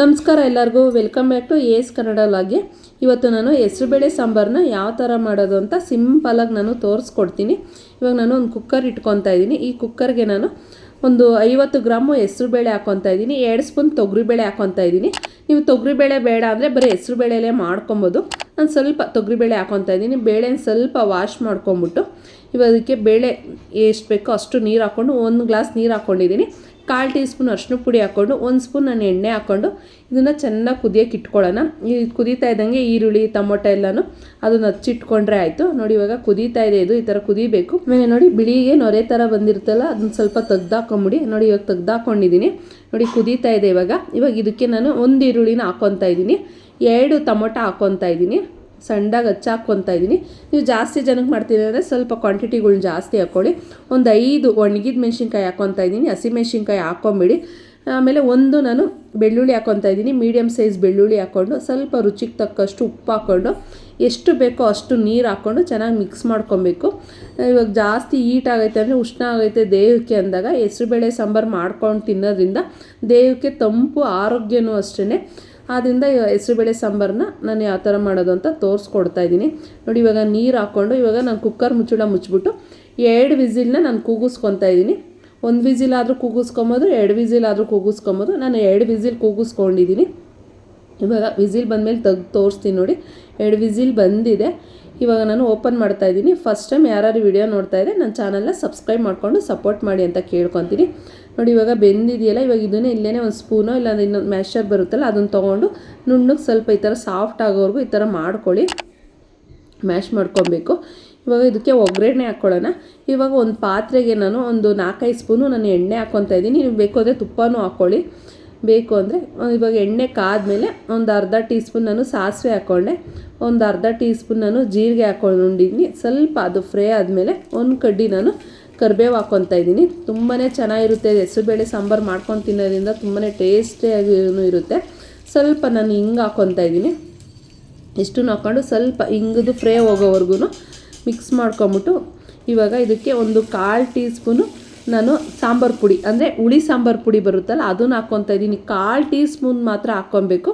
ನಮಸ್ಕಾರ ಎಲ್ಲರಿಗೂ. Welcome back to S Kannada ಲಾಗೆ ಇವತ್ತು ನಾನು ಹೆಸರುಬೇಳೆ ಸಾಂಬಾರನ್ನ ಯಾವ ಥರ ಮಾಡೋದು ಅಂತ ಸಿಂಪಲಾಗಿ ನಾನು ತೋರಿಸ್ಕೊಡ್ತೀನಿ. ಇವಾಗ ನಾನು ಒಂದು ಕುಕ್ಕರ್ ಇಟ್ಕೊತಾ ಇದ್ದೀನಿ. ಈ ಕುಕ್ಕರ್ಗೆ ನಾನು ಒಂದು ಐವತ್ತು ಗ್ರಾಮು ಹೆಸರುಬೇಳೆ ಹಾಕ್ಕೊತಾ ಇದ್ದೀನಿ. ಎರಡು ಸ್ಪೂನ್ ತೊಗರಿಬೇಳೆ ಹಾಕ್ಕೊತಾ ಇದ್ದೀನಿ. ನೀವು ತೊಗರಿಬೇಳೆ ಬೇಡ ಅಂದರೆ ಬರೀ ಹೆಸರುಬೇಳೆಲೇ ಮಾಡ್ಕೊಬೋದು. ನಾನು ಸ್ವಲ್ಪ ತೊಗರಿಬೇಳೆ ಹಾಕ್ಕೊತಾ ಇದ್ದೀನಿ. ಬೇಳೆನ ಸ್ವಲ್ಪ ವಾಶ್ ಮಾಡ್ಕೊಂಬಿಟ್ಟು ಇವಾಗ ಅದಕ್ಕೆ ಬೇಳೆ ಎಷ್ಟು ಬೇಕೋ ಅಷ್ಟು ನೀರು ಹಾಕ್ಕೊಂಡು ಒಂದು ಗ್ಲಾಸ್ ನೀರು ಹಾಕ್ಕೊಂಡಿದ್ದೀನಿ ಕಾಲು ಟೀ ಸ್ಪೂನ್ ಅರಿಶಿನ ಪುಡಿ ಹಾಕ್ಕೊಂಡು ಒಂದು ಸ್ಪೂನ್ ನಾನು ಎಣ್ಣೆ ಹಾಕ್ಕೊಂಡು ಇದನ್ನು ಚೆನ್ನಾಗಿ ಕುದಿಯೋಕೆ ಇಟ್ಕೊಳ್ಳೋಣ. ಈ ಕುದೀತಾ ಇದ್ದಂಗೆ ಈರುಳ್ಳಿ, ಟೊಮೊಟೊ ಎಲ್ಲನೂ ಅದನ್ನು ಹಚ್ಚಿಟ್ಕೊಂಡ್ರೆ ಆಯಿತು. ನೋಡಿ ಇವಾಗ ಕುದೀತಾ ಇದೆ ಇದು, ಈ ಥರ ಕುದಿಬೇಕು. ಆಮೇಲೆ ನೋಡಿ ಬಿಳಿಗೆ ನೊರೆ ಥರ ಬಂದಿರುತ್ತಲ್ಲ, ಅದನ್ನ ಸ್ವಲ್ಪ ತೆಗ್ದಾಕೊಂಬಿಡಿ. ನೋಡಿ ಇವಾಗ ತೆಗ್ದಾಕೊಂಡಿದ್ದೀನಿ. ನೋಡಿ ಕುದೀತಾ ಇದೆ ಇವಾಗ. ಇವಾಗ ಇದಕ್ಕೆ ನಾನು ಒಂದು ಈರುಳ್ಳಿನ ಹಾಕ್ಕೊತಾ ಇದ್ದೀನಿ. ಎರಡು ಟೊಮೊಟೊ ಹಾಕ್ಕೊತಾ ಇದ್ದೀನಿ. ಸಣ್ಣದಾಗಿ ಹಚ್ಚಾಕೊತಾ ಇದ್ದೀನಿ. ನೀವು ಜಾಸ್ತಿ ಜನಕ್ಕೆ ಮಾಡ್ತೀನಿ ಅಂದರೆ ಸ್ವಲ್ಪ ಕ್ವಾಂಟಿಟಿಗಳ್ನ ಜಾಸ್ತಿ ಹಾಕ್ಕೊಳ್ಳಿ ಒಂದು ಐದು ಒಣಗಿದ ಮೆಣಸಿನ್ಕಾಯಿ ಹಾಕ್ಕೊತಾ ಇದ್ದೀನಿ. ಹಸಿ ಮೆಣಸಿನ್ಕಾಯಿ ಹಾಕ್ಕೊಂಬಿಡಿ ಆಮೇಲೆ ಒಂದು ನಾನು ಬೆಳ್ಳುಳ್ಳಿ ಹಾಕ್ಕೊತಾ ಇದ್ದೀನಿ. ಮೀಡಿಯಮ್ ಸೈಜ್ ಬೆಳ್ಳುಳ್ಳಿ ಹಾಕ್ಕೊಂಡು ಸ್ವಲ್ಪ ರುಚಿಗೆ ತಕ್ಕಷ್ಟು ಉಪ್ಪು ಹಾಕ್ಕೊಂಡು ಎಷ್ಟು ಬೇಕೋ ಅಷ್ಟು ನೀರು ಹಾಕ್ಕೊಂಡು ಚೆನ್ನಾಗಿ ಮಿಕ್ಸ್ ಮಾಡ್ಕೊಬೇಕು. ಇವಾಗ ಜಾಸ್ತಿ ಹೀಟ್ ಆಗೈತೆ ಅಂದರೆ ಉಷ್ಣ ಆಗೈತೆ ದೇಹಕ್ಕೆ ಅಂದಾಗ ಹೆಸರುಬೇಳೆ ಸಾಂಬಾರು ಮಾಡ್ಕೊಂಡು ತಿನ್ನೋದ್ರಿಂದ ದೇಹಕ್ಕೆ ತಂಪು ಆರೋಗ್ಯನೂ ಅಷ್ಟೇ ಆದ್ದರಿಂದ ಹೆಸರುಬೇಳೆ ಸಾಂಬಾರನ್ನ ನಾನು ಯಾವ ಥರ ಮಾಡೋದು ಅಂತ ತೋರಿಸ್ಕೊಡ್ತಾ ಇದ್ದೀನಿ. ನೋಡಿ, ಇವಾಗ ನೀರು ಹಾಕ್ಕೊಂಡು ಇವಾಗ ನಾನು ಕುಕ್ಕರ್ ಮುಚ್ಚಳ ಮುಚ್ಚಿಬಿಟ್ಟು ಎರಡು ವಿಸಿಲ್ನ ನಾನು ಕೂಗಿಸ್ಕೊತಾ ಇದ್ದೀನಿ. ಒಂದು ವಿಸಿಲ್ ಆದರೂ ಕೂಗಿಸ್ಕೊಂಬೋದು, ಎರಡು ವಿಸಿಲ್ ಆದರೂ ಕೂಗಿಸ್ಕೊಂಬೋದು. ನಾನು ಎರಡು ವಿಸಿಲ್ ಕೂಗಿಸ್ಕೊಂಡಿದ್ದೀನಿ. ಇವಾಗ ವಿಸಿಲ್ ಬಂದಮೇಲೆ ತೆಗ್ದು ತೋರಿಸ್ತೀನಿ ನೋಡಿ. ಎರಡು ವಿಸಿಲ್ ಬಂದಿದೆ. ಇವಾಗ ನಾನು ಓಪನ್ ಮಾಡ್ತಾ ಇದ್ದೀನಿ. ಫಸ್ಟ್ ಟೈಮ್ ಯಾರು ವಿಡಿಯೋ ನೋಡ್ತಾ ಇದ್ದರೆ ನನ್ನ ಚಾನಲ್ನ ಸಬ್ಸ್ಕ್ರೈಬ್ ಮಾಡಿಕೊಂಡು ಸಪೋರ್ಟ್ ಮಾಡಿ ಅಂತ ಕೇಳ್ಕೊತೀನಿ. ನೋಡಿ, ಇವಾಗ ಬೆಂದಿದೆಯಲ್ಲ, ಇವಾಗ ಇದನ್ನೇ ಇಲ್ಲೇ ಒಂದು ಸ್ಪೂನೋ ಇಲ್ಲ ಇನ್ನೊಂದು ಮ್ಯಾಶರ್ ಬರುತ್ತಲ್ಲ, ಅದನ್ನು ತೊಗೊಂಡು ನುಣ್ಣಗೆ ಸ್ವಲ್ಪ ಈ ಥರ ಸಾಫ್ಟ್ ಆಗೋವರೆಗೂ ಈ ಥರ ಮಾಡ್ಕೊಳ್ಳಿ. ಮ್ಯಾಶ್ ಮಾಡ್ಕೊಬೇಕು. ಇವಾಗ ಇದಕ್ಕೆ ಒಗ್ಗರಣೆ ಹಾಕ್ಕೊಳ್ಳೋಣ ಇವಾಗ ಒಂದು ಪಾತ್ರೆಗೆ ನಾನು ಒಂದು ನಾಲ್ಕೈದು ಸ್ಪೂನು ನಾನು ಎಣ್ಣೆ ಹಾಕ್ಕೊತಾ ಇದ್ದೀನಿ. ನೀವು ಬೇಕು ಅಂದರೆ ತುಪ್ಪನೂ ಹಾಕ್ಕೊಳ್ಳಿ ಬೇಕು ಅಂದರೆ ಇವಾಗ ಎಣ್ಣೆ ಕಾದ್ಮೇಲೆ ಒಂದು ಅರ್ಧ ಟೀ ಸ್ಪೂನ್ ನಾನು ಸಾಸಿವೆ ಹಾಕ್ಕೊಂಡೆ ಒಂದು ಅರ್ಧ ಟೀ ಸ್ಪೂನ್ ನಾನು ಜೀರಿಗೆ ಹಾಕ್ಕೊಂಡಿದ್ದೀನಿ ಸ್ವಲ್ಪ ಅದು ಫ್ರೈ ಆದಮೇಲೆ ಒಂದು ಕಡ್ಡಿ ನಾನು ಕರಿಬೇವು ಹಾಕ್ಕೊತಾ ಇದ್ದೀನಿ. ತುಂಬಾ ಚೆನ್ನಾಗಿರುತ್ತೆ. ಹೆಸರುಬೇಳೆ ಸಾಂಬಾರು ಮಾಡ್ಕೊಂಡು ತಿನ್ನೋದ್ರಿಂದ ತುಂಬಾ ಟೇಸ್ಟಿಯಾಗಿ ಇರುತ್ತೆ. ಸ್ವಲ್ಪ ನಾನು ಹಿಂಗೆ ಹಾಕ್ಕೊತಾ ಇದ್ದೀನಿ. ಇಷ್ಟನ್ನು ಹಾಕ್ಕೊಂಡು ಸ್ವಲ್ಪ ಹಿಂಗದು ಫ್ರೈ ಹೋಗೋವರೆಗೂ ಮಿಕ್ಸ್ ಮಾಡ್ಕೊಂಬಿಟ್ಟು ಇವಾಗ ಇದಕ್ಕೆ ಒಂದು ಕಾಲು ಟೀ ಸ್ಪೂನು ನಾನು ಸಾಂಬಾರು ಪುಡಿ, ಅಂದರೆ ಹುಳಿ ಸಾಂಬಾರು ಪುಡಿ ಬರುತ್ತಲ್ಲ, ಅದನ್ನು ಹಾಕ್ಕೊತಾ ಇದ್ದೀನಿ. ಕಾಲು ಟೀ ಸ್ಪೂನ್ ಮಾತ್ರ ಹಾಕ್ಕೊಬೇಕು.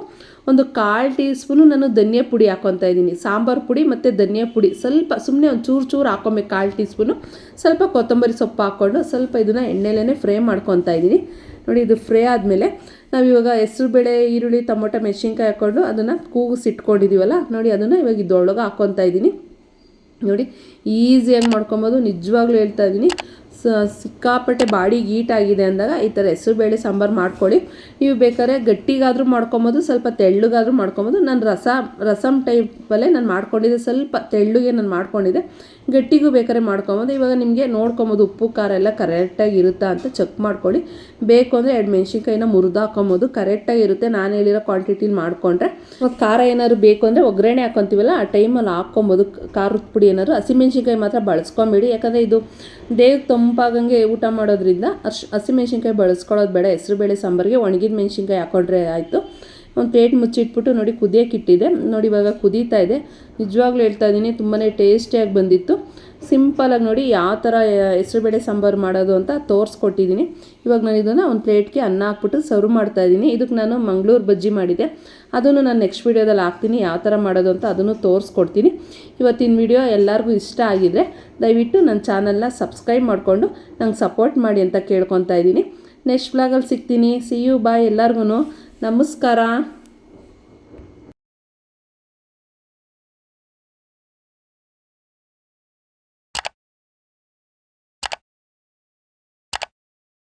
ಒಂದು ಕಾಲು ಟೀ ಸ್ಪೂನು ನಾನು ಧನಿಯಾ ಪುಡಿ ಹಾಕ್ಕೊತಾ ಇದ್ದೀನಿ. ಸಾಂಬಾರು ಪುಡಿ ಮತ್ತು ಧನಿಯಾ ಪುಡಿ. ಸ್ವಲ್ಪ ಸುಮ್ಮನೆ ಒಂದು ಚೂರು ಚೂರು ಹಾಕ್ಕೊಬೇಕು ಕಾಲು ಟೀ ಸ್ಪೂನು ಸ್ವಲ್ಪ ಕೊತ್ತಂಬರಿ ಸೊಪ್ಪು ಹಾಕ್ಕೊಂಡು ಸ್ವಲ್ಪ ಇದನ್ನು ಎಣ್ಣೆಲೇ ಫ್ರೈ ಮಾಡ್ಕೊತಾ ಇದ್ದೀನಿ. ನೋಡಿ, ಇದು ಫ್ರೈ ಆದಮೇಲೆ ನಾವಿವಾಗ ಹೆಸರು ಬೇಳೆ, ಈರುಳ್ಳಿ, ಟೊಮೊಟೊ, ಮೆಣಸಿನ್ಕಾಯಿ ಹಾಕ್ಕೊಂಡು ಅದನ್ನು ಕೂಗಿಸಿಟ್ಕೊಂಡಿದ್ದೀವಲ್ಲ ನೋಡಿ ಅದನ್ನು ಇವಾಗ ಇದೊಳಗೆ ಹಾಕ್ಕೊತಾ ಇದ್ದೀನಿ. ನೋಡಿ, ಈಸಿಯಾಗಿ ಮಾಡ್ಕೊಬೋದು, ನಿಜವಾಗ್ಲೂ ಹೇಳ್ತಾ ಇದ್ದೀನಿ. ಸಿಕ್ಕಾಪಟ್ಟೆ ಬಾಡಿ ಹೀಟಾಗಿದೆ ಅಂದಾಗ ಈ ಥರ ಹೆಸರುಬೇಳೆ ಸಾಂಬಾರು ಮಾಡ್ಕೊಳ್ಳಿ. ನೀವು ಬೇಕಾದ್ರೆ ಗಟ್ಟಿಗಾದರೂ ಮಾಡ್ಕೊಬೋದು, ಸ್ವಲ್ಪ ತೆಳ್ಳಗಾದರೂ ಮಾಡ್ಕೊಬೋದು. ನಾನು ರಸ ರಸಮ್ ಟೈಪಲ್ಲೇ ನಾನು ಮಾಡ್ಕೊಂಡಿದ್ದೆ. ಸ್ವಲ್ಪ ತೆಳ್ಳಗೆ ನಾನು ಮಾಡ್ಕೊಂಡಿದ್ದೆ. ಗಟ್ಟಿಗೂ ಬೇಕಾದ್ರೆ ಮಾಡ್ಕೊಬೋದು. ಇವಾಗ ನಿಮಗೆ ನೋಡ್ಕೊಬೋದು, ಉಪ್ಪು, ಖಾರ ಎಲ್ಲ ಕರೆಕ್ಟಾಗಿ ಇರುತ್ತಾ ಅಂತ ಚೆಕ್ ಮಾಡ್ಕೊಳ್ಳಿ. ಬೇಕು ಅಂದರೆ ಎರಡು ಮೆಣಸಿನ್ಕಾಯಿನ ಮುರಿದು ಹಾಕೊಬೋದು ಕರೆಕ್ಟಾಗಿ ಇರುತ್ತೆ. ನಾನು ಹೇಳಿರೋ ಕ್ವಾಂಟಿಟಿಲಿ ಮಾಡಿಕೊಂಡ್ರೆ. ಖಾರ ಏನಾದ್ರು ಬೇಕು ಅಂದರೆ ಒಗ್ಗರಣೆ ಹಾಕೊತೀವಲ್ಲ, ಆ ಟೈಮಲ್ಲಿ ಹಾಕ್ಕೊಬೋದು. ಖಾರದ ಪುಡಿ ಏನಾದ್ರು. ಹಸಿಮೆಣ್ಸಿನ್ಕಾಯಿ ಮಾತ್ರ ಬಳಸ್ಕೊಂಬಿಡಿ. ಯಾಕಂದರೆ ಇದು ದೇಹಕ್ಕೆ ತಂಪಾಗಂಗೆ ಊಟ ಮಾಡೋದ್ರಿಂದ ಹಸಿ ಹಸಿಮೆಣ್ಸಿನ್ಕಾಯಿ ಬಳಸ್ಕೊಳ್ಳೋದು ಬೇಡ ಹೆಸರುಬೇಳೆ ಸಾಂಬಾರಿಗೆ ಒಣಗಿದ ಮೆಣಸಿನ್ಕಾಯಿ ಹಾಕೊಂಡ್ರೆ ಆಯಿತು. ಒಂದು ಪ್ಲೇಟ್ ಮುಚ್ಚಿಟ್ಬಿಟ್ಟು ನೋಡಿ ಕುದಿಯೋಕೆ ಇಟ್ಟಿದೆ. ನೋಡಿ ಇವಾಗ ಕುದೀತಾ ಇದೆ. ನಿಜವಾಗ್ಲೂ ಹೇಳ್ತಾ ಇದ್ದೀನಿ ತುಂಬಾ ಟೇಸ್ಟಿಯಾಗಿ ಬಂದಿತ್ತು. ಸಿಂಪಲಾಗಿ ನೋಡಿ ಯಾವ ಥರ ಹೆಸರುಬೇಳೆ ಸಾಂಬಾರು ಮಾಡೋದು ಅಂತ ತೋರಿಸ್ಕೊಟ್ಟಿದ್ದೀನಿ ಇವಾಗ ನಾನು ಇದನ್ನು ಒಂದು ಪ್ಲೇಟ್ಗೆ ಅನ್ನ ಹಾಕ್ಬಿಟ್ಟು ಸರ್ವ್ ಮಾಡ್ತಾ ಇದ್ದೀನಿ ಇದಕ್ಕೆ ನಾನು ಮಂಗಳೂರು ಬಜ್ಜಿ ಮಾಡಿದೆ. ಅದನ್ನು ನಾನು ನೆಕ್ಸ್ಟ್ ವೀಡಿಯೋದಲ್ಲಿ ಹಾಕ್ತೀನಿ ಯಾವ ಥರ ಮಾಡೋದು ಅಂತ ಅದನ್ನು ತೋರಿಸ್ಕೊಡ್ತೀನಿ. ಇವತ್ತಿನ ವಿಡಿಯೋ ಎಲ್ಲರಿಗೂ ಇಷ್ಟ ಆಗಿದ್ರೆ ದಯವಿಟ್ಟು ನನ್ನ ಚಾನಲ್ನ ಸಬ್ಸ್ಕ್ರೈಬ್ ಮಾಡಿಕೊಂಡು ನಂಗೆ ಸಪೋರ್ಟ್ ಮಾಡಿ ಅಂತ ಕೇಳ್ಕೊತಾ ಇದ್ದೀನಿ ನೆಕ್ಸ್ಟ್ ವ್ಲಾಗಲ್ಲಿ ಸಿಗ್ತೀನಿ. ಸಿ ಯು ಬಾಯ್ ಎಲ್ಲರಿಗೂ ನಮಸ್ಕಾರ.